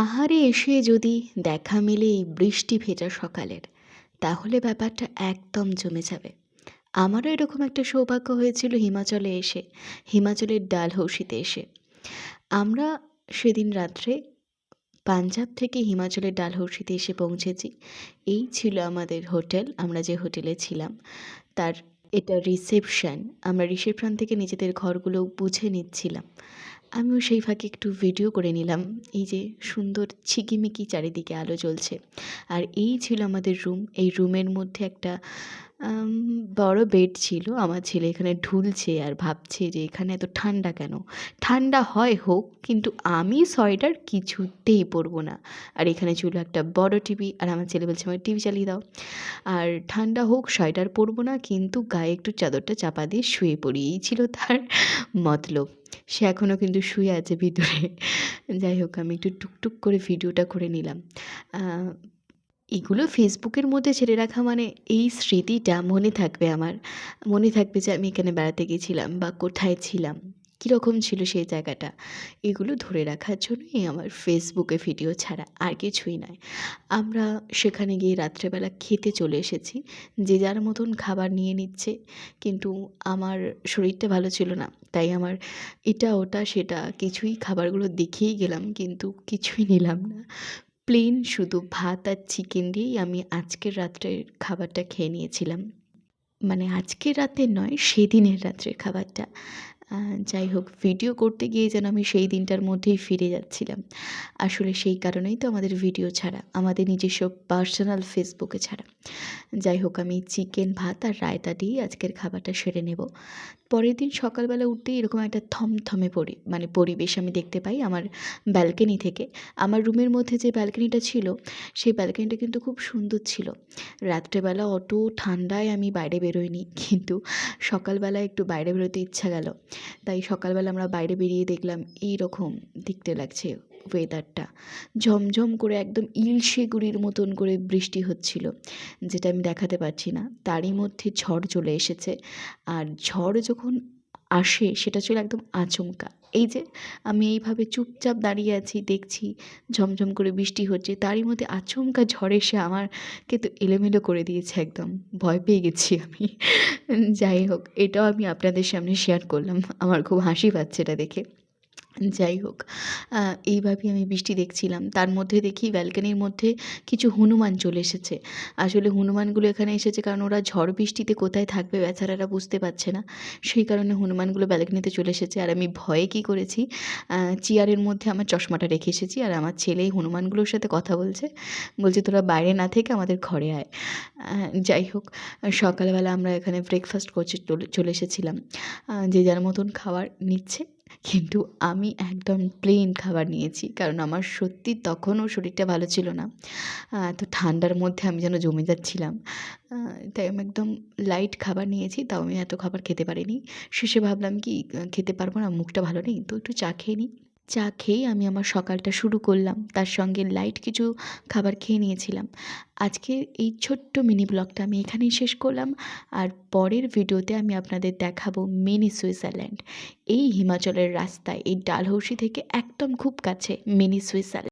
পাহাড়ে এসে যদি দেখা মেলে এই বৃষ্টি ভেজা সকালের, তাহলে ব্যাপারটা একদম জমে যাবে। আমারও এরকম একটা সৌভাগ্য হয়েছিল হিমাচলে এসে, হিমাচলের ডালহৌসিতে এসে। আমরা সেদিন রাত্রে পাঞ্জাব থেকে হিমাচলের ডালহৌসিতে এসে পৌঁছেছি। এই ছিল আমাদের হোটেল, আমরা যে হোটেলে ছিলাম, তার এটা রিসেপশন, আমরা রিসেপশন থেকে নিজেদের ঘরগুলো বুঝে নিচ্ছিলাম। আমিও সেই ফাঁকে একটু ভিডিও করে নিলাম। এই যে সুন্দর ছিকিমিকি চারিদিকে আলো জ্বলছে। আর এই ছিল আমাদের রুম এই রুমের মধ্যে একটা বড় বেড ছিল। আমার ছেলে এখানে ঢুলছে আর ভাবছে যে এখানে এত ঠান্ডা কেন? ঠান্ডা হয় হোক, কিন্তু আমি সোয়েটার কিছুতেই পরবো না। আর এখানে ছিল একটা বড় টিভি আর আমার ছেলে বলছে আমার টিভি চালিয়ে দাও। আর ঠান্ডা হোক, সোয়েটার পরবো না, কিন্তু গায়ে একটু চাদরটা চাপা দিয়ে শুয়ে পড়ি। এই ছিল তার মতলব। সে এখনও কিন্তু শুয়ে আছে ভিতরে। যাই হোক, আমি একটু টুকটুক করে ভিডিওটা করে নিলাম। এগুলো ফেসবুকের মধ্যে ছেড়ে রাখা মানে এই স্মৃতিটা মনে থাকবে আমার। মনে থাকবে যে আমি এখানে বেড়াতে গেছিলাম বা কোথায় ছিলাম। কীরকম ছিল সেই জায়গাটা? এগুলো ধরে রাখার জন্যই আমার ফেসবুকে ভিডিও ছাড়া আর কিছুই নয় আমরা সেখানে গিয়ে রাত্রেবেলা খেতে চলে এসেছি। যে যার মতন খাবার নিয়ে নিচ্ছে। কিন্তু আমার শরীরটা ভালো ছিল না। তাই আমার এটা, ওটা, সেটা কিছুই খাবারগুলো দেখেই গেলাম কিন্তু কিছুই নিলাম না। প্লেন শুধু ভাত আর চিকেন দিয়েই আমি আজকের রাত্রের খাবারটা খেয়ে নিয়েছিলাম। মানে আজকের রাতে নয়, সেদিনের রাত্রের খাবারটা। যাই হোক ভিডিও করতে গিয়ে যেন আমি সেই দিনটার মধ্যেই ফিরে যাচ্ছিলাম। আসলে সেই কারণেই তো আমাদের ভিডিও ছাড়া, আমাদের নিজস্ব পার্সোনাল ফেসবুকে ছাড়া। যাই হোক, আমি চিকেন ভাত আর রায়তা দিয়েই আজকের খাবারটা সেরে নেব। পরের দিন সকালবেলা উঠতেই এরকম একটা থমথমে পরি মানে পরিবেশ আমি দেখতে পাই আমার ব্যালকনি থেকে। আমার রুমের মধ্যে যে ব্যালকনিটা ছিল, সেই ব্যালকনিটা কিন্তু খুব সুন্দর ছিল। রাত্রেবেলা অত ঠান্ডায় আমি বাইরে বেরোইনি, কিন্তু সকালবেলা একটু বাইরে বেরোতে ইচ্ছা গেল। তাই সকালবেলা আমরা বাইরে বেরিয়ে দেখলাম এই রকম দেখতে লাগছে ওয়েদারটা ঝমঝম করে একদম ইলশে গুড়ির মতন করে বৃষ্টি হচ্ছিল, যেটা আমি দেখাতে পারছি না। তারই মধ্যে ঝড় চলে এসেছে। আর ঝড় যখন আসে সেটা ছিল একদম আচমকা। এই যে আমি এইভাবে চুপচাপ দাঁড়িয়ে আছি, দেখছি ঝমঝম করে বৃষ্টি হচ্ছে, তারই মধ্যে আচমকা ঝড় এসে আমারকে তো এলোমেলো করে দিয়েছে একদম। ভয় পেয়ে গেছি আমি। যাই হোক, এটাও আমি আপনাদের সামনে শেয়ার করলাম। আমার খুব হাসি পাচ্ছে এটা দেখে। যাই হোক এইভাবেই আমি বৃষ্টি দেখছিলাম। তার মধ্যে দেখি ব্যালকনির মধ্যে কিছু হনুমান চলে এসেছে। আসলে হনুমানগুলো এখানে এসেছে কারণ ওরা ঝড় বৃষ্টিতে কোথায় থাকবে বেচারারা বুঝতে পারছে না। সেই কারণে হনুমানগুলো ব্যালকনিতে চলে এসেছে। আর আমি ভয়ে কী করেছি চেয়ারের মধ্যে আমার চশমাটা রেখে এসেছি আর আমার ছেলে হনুমানগুলোর সাথে কথা বলছে। বলছে, তোরা বাইরে না থেকে আমাদের ঘরে আয়। যাই হোক, সকালবেলা আমরা এখানে ব্রেকফাস্ট চলে চলে এসেছিলাম। যে যার মতন খাবার নিচ্ছে। কিন্তু আমি একদম প্লেন খাবার নিয়েছি। কারণ আমার সত্যি তখনও শরীরটা ভালো ছিল না। তো ঠান্ডার মধ্যে আমি যেন জমে যাচ্ছিলাম। তাই আমি একদম লাইট খাবার নিয়েছি, তাও আমি এত খাবার খেতে পারিনি। শেষে ভাবলাম কি, খেতে পারব না, মুখটা ভালো নেই, তো একটু চা খেয়ে নিই। চা খেয়েই আমি আমার সকালটা শুরু করলাম। তার সঙ্গে লাইট কিছু খাবার খেয়ে নিয়েছিলাম। আজকে এই ছোট্ট মিনি ব্লগটা আমি এখানেই শেষ করলাম। আর পরের ভিডিওতে আমি আপনাদের দেখাবো মিনি সুইজারল্যান্ড এই হিমাচলের রাস্তায় এই ডালহৌসি থেকে একদম খুব কাছে মিনি সুইজারল্যান্ড